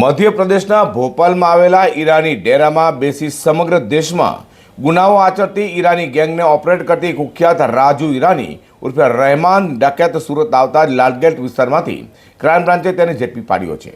મધ્યપ્રદેશના ભોપાલમાં આવેલા ઈરાની ડેરામાં બેસી સમગ્ર દેશમાં ગુનાઓ આચરતી ઈરાની ગેંગને ઓપરેટ કરતી કુખ્યાત રાજુ ઈરાની ઉર્ફે રહેમાન ડકેત સુરત આવતા જ લાલગેટ વિસ્તારમાંથી ક્રાઇમ બ્રાન્ચે તેને ઝડપી પાડ્યો છે.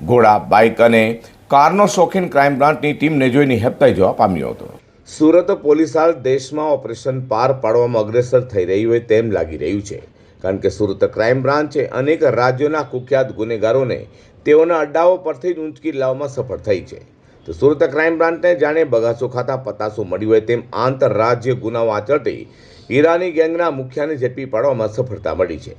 ઘોડા, બાઇક અને કારનો શોખીન ક્રાઇમ બ્રાન્ચની ટીમને જોઈને હેપતાઈ જવા પામ્યો હતો. સુરત પોલીસ હાલ દેશમાં ઓપરેશન પાર પાડવામાં અગ્રેસર થઈ રહ્યું હોય તેમ લાગી રહ્યું છે. કારણ કે સુરત ક્રાઇમ બ્રાન્ચે અનેક રાજ્યોના કુખ્યાત ગુનેગારોને તેઓના અડ્ડાઓ પરથી જ ઊંચકી લાવવામાં સફળ થઈ છે. તો સુરત ક્રાઇમ બ્રાન્ચને જાણે બગાસો ખાતા પતાસો મળ્યું હોય તેમ આંતરરાજ્ય ગુનાઓ આચરતી ઈરાની ગેંગના મુખ્યને ઝડપી પાડવામાં સફળતા મળી છે.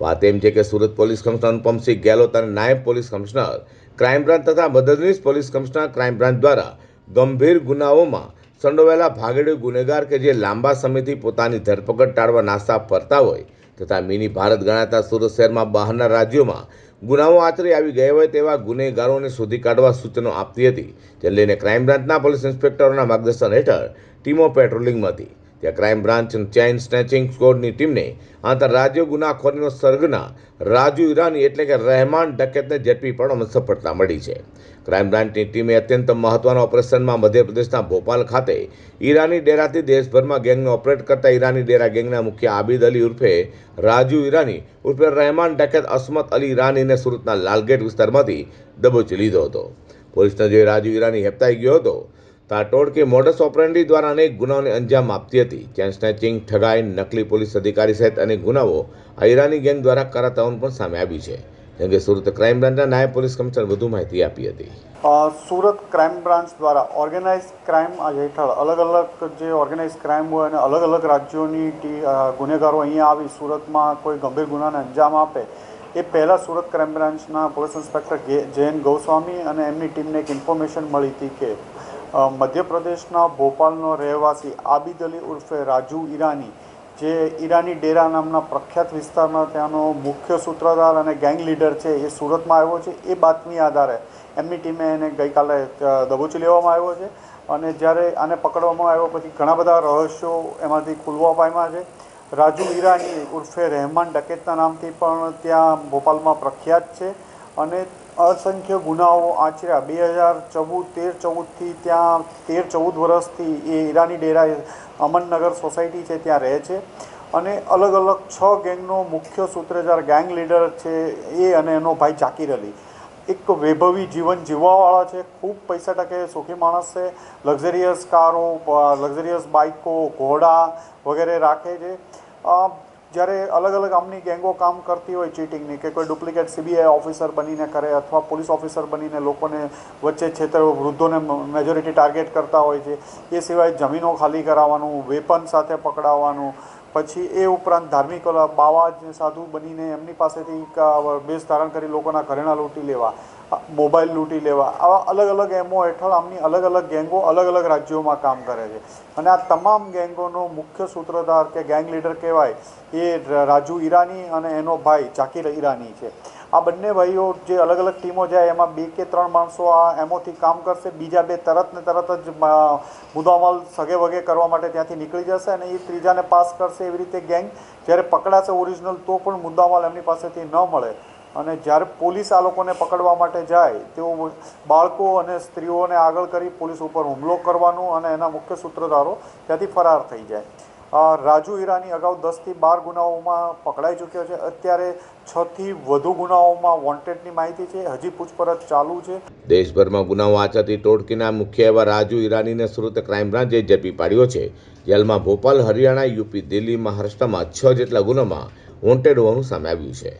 વાત એમ છે કે સુરત પોલીસ કમિશનર અનુપમસિંહ ગેહલોત અને નાયબ પોલીસ કમિશનર, ક્રાઇમ બ્રાન્ચ તથા મદદનીશ પોલીસ કમિશનર ક્રાઇમ બ્રાન્ચ દ્વારા ગંભીર ગુનાઓમાં સંડોવાયેલા ભાગેડુ ગુનેગાર કે જે લાંબા સમયથી પોતાની ધરપકડ ટાળવા નાસ્તા ફરતા હોય તથા મિની ભારત ગણાતા સુરત શહેરમાં બહારના રાજ્યોમાં ગુનાઓ આચરી આવી ગયા હોય તેવા ગુનેગારોને શોધી કાઢવા સૂચનો આપતી હતી. જેને લઈને ક્રાઇમ બ્રાન્ચના પોલીસ ઇન્સ્પેક્ટરોના માર્ગદર્શન હેઠળ ટીમો પેટ્રોલિંગમાં હતી. ત્યાં ક્રાઇમ બ્રાન્ચ ચેઇન સ્નેચિંગ સ્કોડની ટીમને આંતરરાજ્ય ગુનાખોરીનો સર્ગના રાજુ ઈરાની એટલે કે રહેમાન ડકેતને ઝડપી પાડવામાં સફળતા મળી છે. ક્રાઇમ બ્રાન્ચની ટીમે અત્યંત મહત્વના ઓપરેશનમાં મધ્યપ્રદેશના ભોપાલ ખાતે ઈરાની ડેરાથી દેશભરમાં ગેંગને ઓપરેટ કરતા ઈરાની ડેરા ગેંગના મુખ્ય આબિદ અલી ઉર્ફે રાજુ ઈરાની ઉર્ફે રહેમાન ડકેત અસમત અલી ઈરાનીને સુરતના લાલગેટ વિસ્તારમાંથી દબોચી લીધો હતો. પોલીસને જે રાજુ ઈરાની હેપતાઈ ગયો હતો. તાટોડ કે મોડસ ઓપરેન્ડી દ્વારા અનેક ગુનાઓને અંજામ આપતી હતી. ચેન સ્નેચિંગ, ઠગાઈ, નકલી પોલીસ અધિકારી સહિત અનેક ગુનાઓ આ ગેંગ દ્વારા કરાતા પણ સામે આવી છે, જેમ કે સુરત ક્રાઇમ બ્રાન્ચના નાયબ પોલીસ કમિશનર વધુ માહિતી આપી હતી. સુરત ક્રાઇમ બ્રાન્ચ દ્વારા ઓર્ગેનાઇઝ ક્રાઇમ હેઠળ અલગ અલગ જે ઓર્ગેનાઇઝ ક્રાઇમ હોય અને અલગ અલગ રાજ્યોની ગુનેગારો અહીંયા આવી સુરતમાં કોઈ ગંભીર ગુનાને અંજામ આપે, એ પહેલાં સુરત ક્રાઇમ બ્રાન્ચના પોલીસ ઇન્સ્પેક્ટર જયંત ગૌસ્વામી અને એમની ટીમને એક ઇન્ફોર્મેશન મળી હતી કે મધ્યપ્રદેશના ભોપાલનો રહેવાસી આબિદ અલી ઉર્ફે રાજુ ઈરાની, જે ઈરાની ડેરા નામના પ્રખ્યાત વિસ્તારમાં ત્યાંનો મુખ્ય સૂત્રધાર અને ગેંગ લીડર છે, એ સુરતમાં આવ્યો છે. એ બાતમી આધારે એમની ટીમે એને ગઈકાલે દબોચી લેવામાં આવ્યો છે અને જ્યારે આને પકડવામાં આવ્યો પછી ઘણા બધા રહસ્યો એમાંથી ખુલવા પામ્યા છે. રાજુ ઈરાની ઉર્ફે રહેમાન ડકેતના નામથી પણ ત્યાં ભોપાલમાં પ્રખ્યાત છે અને અસંખ્ય ગુનાઓ આચર્યા. બે હજાર ચૌદ, તેર ચૌદથી ત્યાં, તેર ચૌદ વર્ષથી એ ઈરાની ડેરા અમનનગર સોસાયટી છે ત્યાં રહે છે. અને અલગ અલગ છ ગેંગનો મુખ્ય સૂત્રધાર, ગેંગ લીડર છે એ અને એનો ભાઈ જાકીર અલી. એક વૈભવી જીવન જીવવાવાળા છે, ખૂબ પૈસા ટકે સુખી માણસ છે, લક્ઝરિયસ કારો લક્ઝરિયસ બાઇકો ઘોડા વગેરે રાખે છે. જ્યારે અલગ અલગ આમની ગેંગો કામ કરતી હોય ચીટિંગની કે કોઈ ડુપ્લિકેટ સીબીઆઈ ઓફિસર બનીને કરે અથવા પોલીસ ઓફિસર બનીને લોકોને વચ્ચે છેતર વૃદ્ધોને મેજોરિટી ટાર્ગેટ કરતા હોય છે, એ સિવાય જમીનો ખાલી કરાવવાનું વેપન સાથે પકડાવવાનું, પછી એ ઉપરાંત ધાર્મિક બાવા સાધુ બનીને એમની પાસેથી બેસ ધારણ કરી લોકોના ઘરેણાં લૂંટી લેવા. મોબાઈલ લૂંટી લેવા. આવા અલગ અલગ એમો હેઠળ આમની અલગ અલગ ગેંગો અલગ અલગ રાજ્યોમાં કામ કરે છે. અને આ તમામ ગેંગોનો મુખ્ય સૂત્રધાર કે ગેંગ લીડર કહેવાય એ રાજુ ઈરાની અને એનો ભાઈ જાકીર ઈરાની છે. આ બંને ભાઈઓ જે અલગ અલગ ટીમો જાય એમાં બે કે ત્રણ માણસો આ એમોથી કામ કરશે. બીજા બે તરત ને તરત જ મુદ્દામાલ સગે વગે કરવા માટે ત્યાંથી નીકળી જશે અને એ ત્રીજાને પાસ કરશે એવી રીતે ગેંગ. જ્યારે પકડાશે ઓરિજિનલ તો પણ મુદ્દામાલ એમની પાસેથી ન મળે. અને જ્યારે પોલીસ આ લોકોને પકડવા માટે જાય, તેઓ બાળકો અને સ્ત્રીઓને આગળ કરી પોલીસ ઉપર હુમલો કરવાનું અને એના મુખ્ય સૂત્રધારો ત્યાંથી ફરાર થઈ જાય. રાજુ ઈરાની અગાઉ દસથી બાર ગુનાઓમાં પકડાઈ ચૂક્યો છે. અત્યારે છથી વધુ ગુનાઓમાં વોન્ટેડની માહિતી છે. હજી પૂછપરછ ચાલુ છે. દેશભરમાં ગુનાઓ આચરતી ટોળકીના મુખ્ય એવા રાજુ ઈરાનીને સુરત ક્રાઇમ બ્રાન્ચે ઝડપી પાડ્યો છે. જેલમાં ભોપાલ, હરિયાણા, યુપી, દિલ્હી, મહારાષ્ટ્રમાં છ જેટલા ગુનામાં વોન્ટેડ હોવાનું સામે આવ્યું છે.